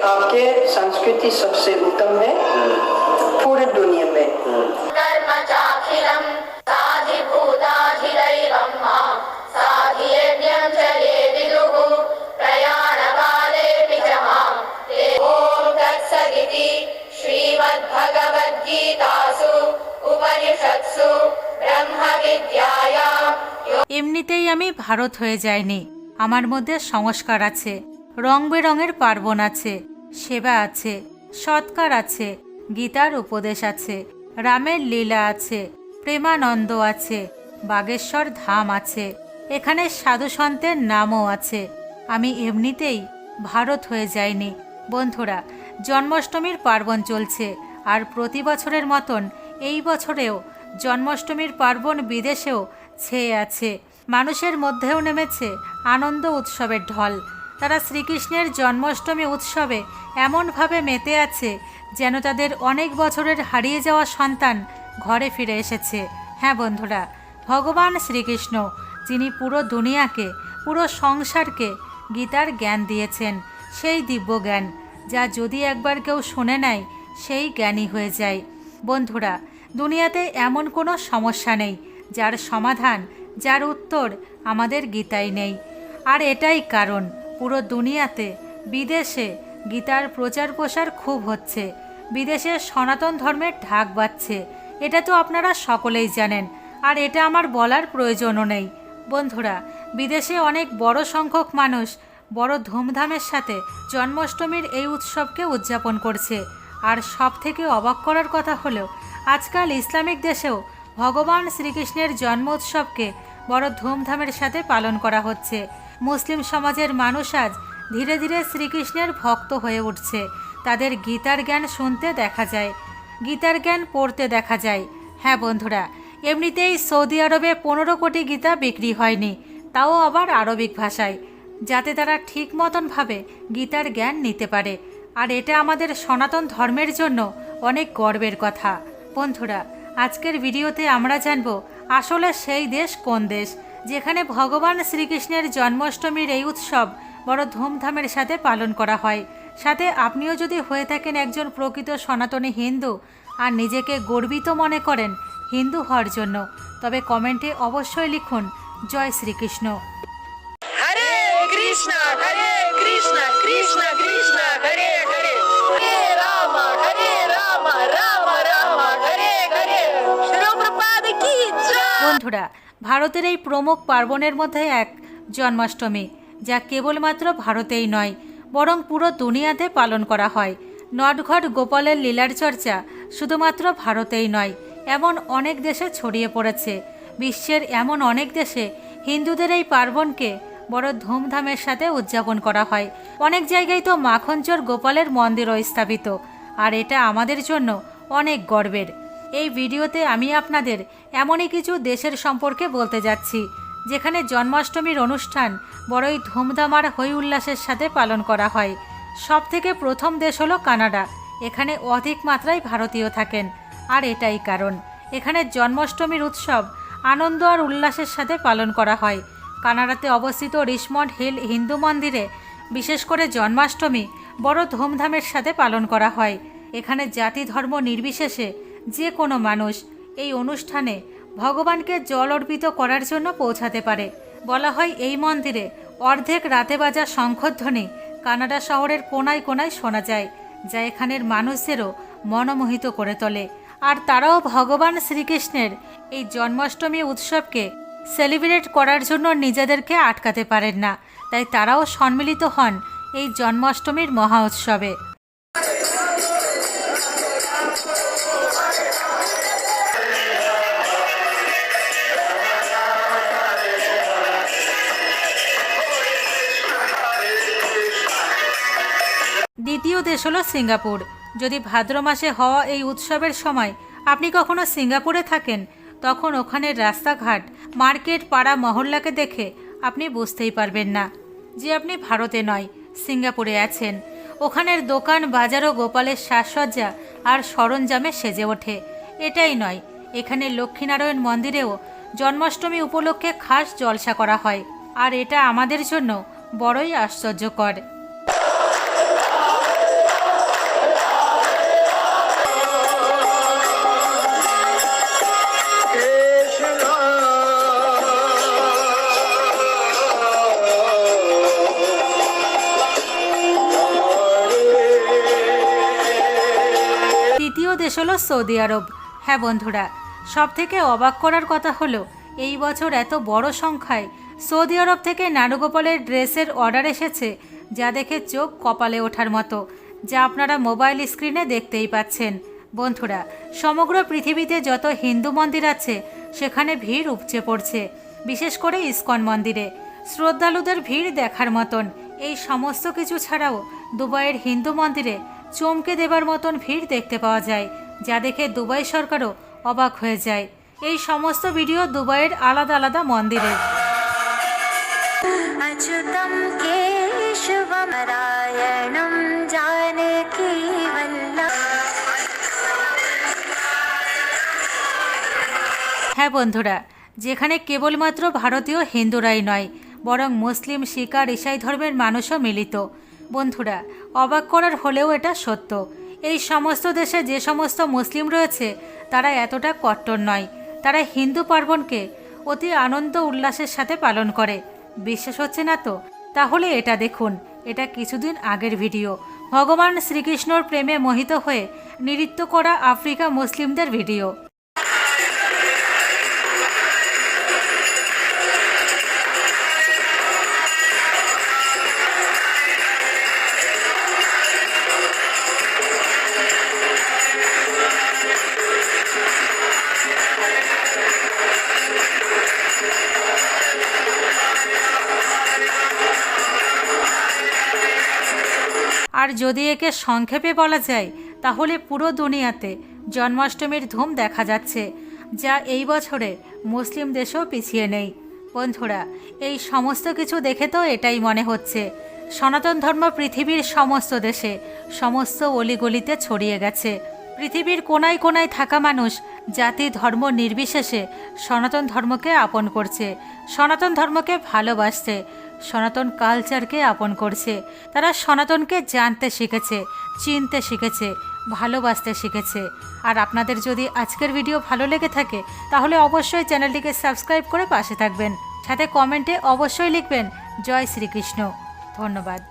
आपके संस्कृति सबसे उत्तम है पूरे दुनिया में कर्म चाखिलम् साधिभूताधिदैवं मां साधियज्ञं च ये विदुः प्रयाणकालेऽपि च मां ते ॐ तत्सदिति श्रीमद्भगवद्गीतासु उपनिषत्सु ब्रह्मविद्यायां এমনিতেই আমি ভারত হয়ে যাইনি আমার মধ্যে সংস্কার আছে রং বেরঙের পার্বণ আছে সেবা আছে, সৎকার আছে, গীতার উপদেশ আছে, রামের লীলা আছে, প্রেমানন্দ আছে, বাগেশ্বর ধাম আছে, এখানে সাধু সন্তের নামও আছে। আমি এমনিতেই ভারত হয়ে যাইনি। বন্ধুরা, জন্মাষ্টমীর পার্বণ চলছে, আর প্রতি বছরের মতন এই বছরেও জন্মাষ্টমীর পার্বণ বিদেশেও ছেয়ে আছে। মানুষের মধ্যেও নেমেছে আনন্দ উৎসবের ঢল। তারা শ্রীকৃষ্ণের জন্মাষ্টমী উৎসবে এমনভাবে মেতে আছে যেন তাদের অনেক বছরের হারিয়ে যাওয়া সন্তান ঘরে ফিরে এসেছে। হ্যাঁ বন্ধুরা, ভগবান শ্রীকৃষ্ণ, যিনি পুরো দুনিয়াকে, পুরো সংসারকে গীতার জ্ঞান দিয়েছেন, সেই দিব্য জ্ঞান যা যদি একবার কেউ শুনে নেয়, সেই জ্ঞানী হয়ে যায়। বন্ধুরা, দুনিয়াতে এমন কোনো সমস্যা নেই, যার সমাধান, যার উত্তর আমাদের গীতায় নেই। আর এটাই কারণ পুরো দুনিয়াতে বিদেশে গীতার প্রচার প্রসার খুব হচ্ছে। বিদেশে সনাতন ধর্মের ঢাক বাজছে। এটা তো আপনারা সকলেই জানেন, আর এটা আমার বলার প্রয়োজনও নেই। বন্ধুরা, বিদেশে অনেক বড় সংখ্যক মানুষ বড় ধুমধামের সাথে জন্মাষ্টমীর এই উৎসবকে উদযাপন করছে। আর সব থেকে অবাক করার কথা হলো আজকাল ইসলামিক দেশেও ভগবান শ্রীকৃষ্ণের জন্ম উৎসবকে বড় ধুমধামের সাথে পালন করা হচ্ছে। মুসলিম সমাজের মানুষ আজ ধীরে ধীরে শ্রীকৃষ্ণের ভক্ত হয়ে উঠছে। তাদের গীতার জ্ঞান শুনতে দেখা যায়, গীতার জ্ঞান পড়তে দেখা যায়। হ্যাঁ বন্ধুরা, এমনিতেই সৌদি আরবে পনেরো কোটি গীতা বিক্রি হয়নি, তাও আবার আরবিক ভাষায়, যাতে তারা ঠিক মতনভাবে গীতার জ্ঞান নিতে পারে। আর এটা আমাদের সনাতন ধর্মের জন্য অনেক গর্বের কথা। বন্ধুরা, আজকের ভিডিওতে আমরা জানব আসলে সেই দেশ কোন দেশ যেখানে ভগবান শ্রীকৃষ্ণের জন্মাষ্টমীর এই উৎসব বড় ধুমধামের সাথে পালন করা হয়। সাথে আপনিও যদি হয়ে থাকেন একজন প্রকৃত সনাতনী হিন্দু আর নিজেকে গর্বিত মনে করেন হিন্দু হওয়ার জন্য তবে কমেন্টে অবশ্যই লিখুন জয় শ্রীকৃষ্ণ. বন্ধুরা ভারতের এই প্রমুখ পার্বণের মধ্যে এক জন্মাষ্টমী, যা কেবলমাত্র ভারতেই নয়, বরং পুরো দুনিয়াতে পালন করা হয়। নটঘট গোপালের লীলার চর্চা শুধুমাত্র ভারতেই নয়, এমন অনেক দেশে ছড়িয়ে পড়েছে। বিশ্বের এমন অনেক দেশে হিন্দুদের এই পার্বণকে বড় ধুমধামের সাথে উদযাপন করা হয়। অনেক জায়গায় তো মাখনচোর গোপালের মন্দিরও স্থাপিত, আর এটা আমাদের জন্য অনেক গর্বের। এই ভিডিওতে আমি আপনাদের এমনই কিছু দেশের সম্পর্কে বলতে যাচ্ছি, যেখানে জন্মাষ্টমীর অনুষ্ঠান বড়ই ধুমধাম আর হই উল্লাসের সাথে পালন করা হয়। সব থেকে প্রথম দেশ হলো কানাডা, এখানে অধিক মাত্রায় ভারতীয় থাকেন। আর এটাই কারণ, এখানে জন্মাষ্টমীর উৎসব আনন্দ আর উল্লাসের সাথে পালন করা হয়। কানাডাতে অবস্থিত রিসমন্ড হিল হিন্দু মন্দিরে বিশেষ করে জন্মাষ্টমী বড় ধুমধামের সাথে পালন করা হয়। এখানে জাতি ধর্ম নির্বিশেষে যে কোনো মানুষ এই অনুষ্ঠানে ভগবানকে জল অর্পিত করার জন্য পৌঁছাতে পারে। বলা হয় এই মন্দিরে অর্ধেক রাতে বাজা শঙ্খধ্বনি কানাডা শহরের কোনায় কোনায় শোনা যায়, যা এখানের মানুষদেরও মনোমোহিত করে তোলে। আর তারাও ভগবান শ্রীকৃষ্ণের এই জন্মাষ্টমী উৎসবকে সেলিব্রেট করার জন্য নিজেদেরকে আটকাতে পারেন না। তাই তারাও সম্মিলিত হন এই জন্মাষ্টমীর মহা উৎসবে। দেশ হলো সিঙ্গাপুর। যদি ভাদ্র মাসে হওয়া এই উৎসবের সময় আপনি কখনো সিঙ্গাপুরে থাকেন, তখন ওখানের রাস্তাঘাট, মার্কেট, পাড়া, মহল্লাকে দেখে আপনি বুঝতেই পারবেন না যে আপনি ভারতে নয়, সিঙ্গাপুরে আছেন। ওখানের দোকান, বাজারও গোপালের সাজসজ্জা আর সরঞ্জামে সেজে ওঠে। এটাই নয়, এখানে লক্ষ্মীনারায়ণ মন্দিরেও জন্মাষ্টমী উপলক্ষে খাস জলসা করা হয়। আর এটা আমাদের জন্য বড়ই আশ্চর্যকর। দেশ হলো সৌদি আরব। হ্যাঁ বন্ধুরা সব থেকে অবাক করার কথা হলো, এই বছর এত বড় সংখ্যায় সৌদি আরব থেকে নানুগোপালের ড্রেসের অর্ডার এসেছে, যা দেখে চোখ কপালে ওঠার মতো, যা আপনারা মোবাইল স্ক্রিনে দেখতেই পাচ্ছেন। বন্ধুরা, সমগ্র পৃথিবীতে যত হিন্দু মন্দির আছে, সেখানে ভিড় উপচে পড়ছে, বিশেষ করে ইস্কন মন্দিরে। শ্রদ্ধালুদের ভিড় দেখার মতন, এই সমস্ত কিছু ছাড়াও দুবাইয়ের হিন্দু মন্দিরে চমকে দেবার মতন ভিড় দেখতে পাওয়া যায় যা দেখে দুবাই সরকারও অবাক হয়ে যায়। এই সমস্ত ভিডিও দুবাইয়ের আলাদা আলাদা মন্দিরের। হ্যাঁ বন্ধুরা যেখানে কেবলমাত্র ভারতীয় হিন্দুরাই নয় বরং মুসলিম শিকার ইসাই ধর্মের মানুষও মিলিত। বন্ধুরা অবাক করার হলেও এটা সত্য। এই সমস্ত দেশে যে সমস্ত মুসলিম রয়েছে, তারা এতটা কট্টর নয়। তারা হিন্দু পার্বণকে অতি আনন্দ উল্লাসের সাথে পালন করে। বিশ্বাস হচ্ছে না তো? তাহলে এটা দেখুন। এটা কিছুদিন আগের ভিডিও। ভগবান শ্রীকৃষ্ণর প্রেমে মোহিত হয়ে নৃত্য করা আফ্রিকা মুসলিমদের ভিডিও। যদি একে সংক্ষেপে বলা যায়, তাহলে পুরো দুনিয়াতে জন্মাষ্টমীর ধুম দেখা যাচ্ছে, যা এই বছরে মুসলিম দেশও পিছিয়ে নেই। বন্ধুরা, এই সমস্ত কিছু দেখে তো এটাই মনে হচ্ছে। সনাতন ধর্ম পৃথিবীর সমস্ত দেশে সমস্ত অলিগলিতে ছড়িয়ে গেছে। পৃথিবীর কোনায় কোনায় থাকা মানুষ জাতি ধর্ম নির্বিশেষে সনাতন ধর্মকে আপন করছে, সনাতন ধর্মকে ভালোবাসছে সনাতন কালচারকে আপন করছে। তারা সনাতনকে জানতে শিখেছে, চিনতে শিখেছে, ভালোবাসতে শিখেছে। আর আপনাদের যদি আজকের ভিডিও ভালো লেগে থাকে, তাহলে অবশ্যই চ্যানেলটিকে সাবস্ক্রাইব করে পাশে থাকবেন। সাথে কমেন্টে অবশ্যই লিখবেন, জয় শ্রীকৃষ্ণ। ধন্যবাদ।